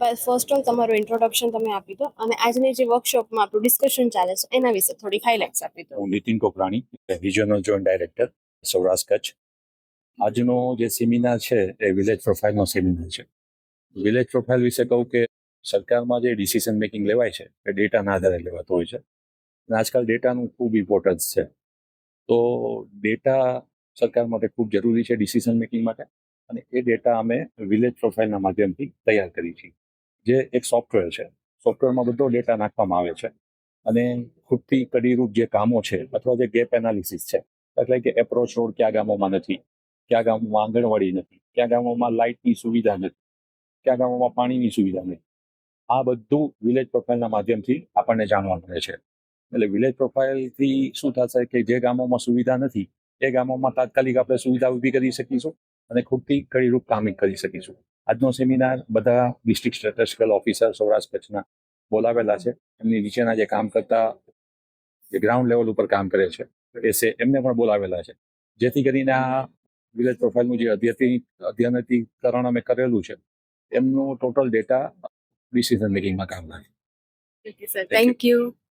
First all તમારું introduction તમે આપી દો અને આજની જે વર્કશોપમાં આપણું ડિસ્કશન ચાલે છે, એના વિશે થોડી હાઇલાઇટ્સ આપી દો. હું Nitin Kokrani regional joint director Saurashtra Kutch. આજનો જે સેમિનાર છે, એ વિલેજ પ્રોફાઇલનો સેમિનાર છે. વિલેજ પ્રોફાઇલ વિશે કહું કે સરકારમાં જે ડિસિઝન મેકિંગ લેવાય છે, એ ડેટાના આધારે લેવાતો હોય છે. અને આજકાલ ડેટાનું ખૂબ ઇમ્પોર્ટન્સ છે. તો ડેટા સરકાર માટે ખૂબ જરૂરી છે ડિસિઝન મેકિંગ માટે. અને એ ડેટા અમે વિલેજ પ્રોફાઇલના માધ્યમથી તૈયાર કરી છીએ. જે એક સોફ્ટવેર છે. સોફ્ટવેરમાં બધો ડેટા નાખવામાં આવે છે. અને ખૂટતી કડીરૂપ જે કામો છે અથવા જે ગેપ એનાલિસિસ છે, એટલે કે એપ્રોચ રોડ કયા ગામોમાં નથી, કયા ગામોમાં આંગણવાડી નથી, કયા ગામોમાં લાઇટની સુવિધા નથી, કયા ગામોમાં પાણીની સુવિધા નથી. આ બધું વિલેજ પ્રોફાઇલના માધ્યમથી આપણને જાણવા મળે છે. એટલે વિલેજ પ્રોફાઇલથી શું થશે કે જે ગામોમાં સુવિધા નથી, એ ગામોમાં તાત્કાલિક આપણે સુવિધા ઊભી કરી શકીશું અને ખૂટતી કડીરૂપ કામ કરી શકીશું. આજનો સેમિનાર બધા ડિસ્ટ્રિક્ટ સ્ટેટિસ્ટિકલ ઓફિસર સૌરાષ્ટ્ર કચ્છના બોલાવેલા છે. એમની નીચેના જે કામ કરતા, જે ગ્રાઉન્ડ લેવલ ઉપર કામ કરે છે, એ છે, એમને પણ બોલાવેલા છે. જેથી કરીને આ વિલેજ પ્રોફાઇલનું જે અધ્યયન અધ્યયનીકરણ અમે કરેલું છે, એમનું ટોટલ ડેટા ડિસિઝન મેકિંગમાં કામ લાગે. Thank you